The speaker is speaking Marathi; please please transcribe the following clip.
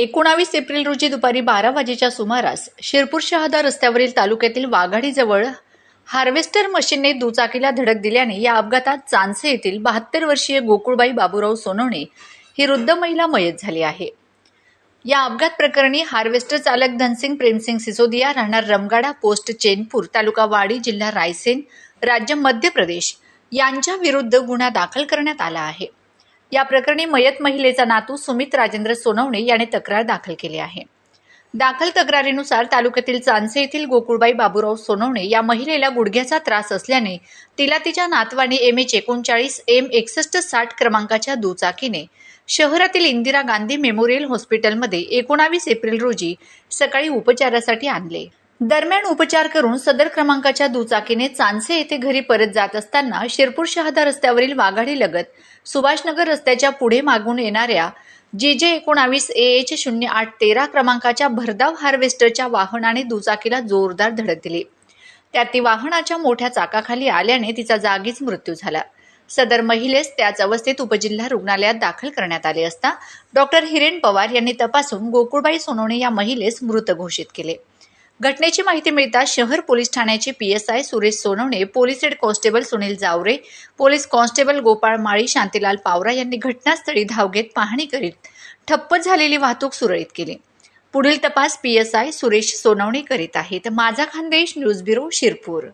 एकोणावीस एप्रिल रोजी दुपारी बारा वाजेच्या सुमारास शिरपूर शहादा रस्त्यावरील तालुक्यातील वाघाडीजवळ हार्वेस्टर मशीनने दुचाकीला धडक दिल्याने या अपघातात चांदसे येथील बहात्तर वर्षीय गोकुळबाई बाबूराव सोनवणे ही वृद्ध महिला मयत झाली आहे. या अपघात प्रकरणी हार्वेस्टर चालक धनसिंग प्रेमसिंग सिसोदिया राहणार रमगाडा पोस्ट चेनपूर तालुका वाडी जिल्हा रायसेन राज्य मध्य प्रदेश यांच्या विरुद्ध गुन्हा दाखल करण्यात आला आहे. या प्रकरणी मयत महिलेचा नातू सुमित राजेंद्र सोनवणे याने तक्रार दाखल केली आहे. दाखल तक्रारीनुसार तालुक्यातील चांदसे येथील गोकुळबाई बाबूराव सोनवणे या महिलेला गुडघ्याचा त्रास असल्याने तिला तिच्या नातवाने एम एच एकोणचाळीस एम एकसष्ट साठ क्रमांकाच्या दुचाकीने शहरातील इंदिरा गांधी मेमोरियल हॉस्पिटलमध्ये एकोणावीस एप्रिल रोजी सकाळी उपचारासाठी आणले. दरम्यान उपचार करून सदर क्रमांकाच्या दुचाकीने चांदसे येथे घरी परत जात असताना शिरपूर शहादा रस्त्यावरील वाघाडी लगत सुभाषनगर रस्त्याच्या पुढे मागून येणाऱ्या जे जे एकोणावीस ए एच शून्य आठ तेरा क्रमांकाच्या भरधाव हार्वेस्टरच्या वाहनाने दुचाकीला जोरदार धडक दिली. त्यात ती वाहनाच्या मोठ्या चाकाखाली आल्याने तिचा जागीच मृत्यू झाला. सदर महिलेस त्याच अवस्थेत उपजिल्हा रुग्णालयात दाखल करण्यात आले असता डॉक्टर हिरेन पवार यांनी तपासून गोकुळबाई सोनवणे या महिलेस मृत घोषित केले. घटनेची माहिती मिळताच शहर पोलीस ठाण्याचे PSI Suresh Sonawane police head constable Sunil Jaware police constable Gopal Mali Shantilal Pawara यांनी घटनास्थळी धाव घेत पाहणी करीत ठप्प झालेली वाहतूक सुरळीत केली. पुढील तपास पीएसआय सुरेश सोनवणे करीत आहेत. माझा खानदेश न्यूज ब्युरो शिरपूर.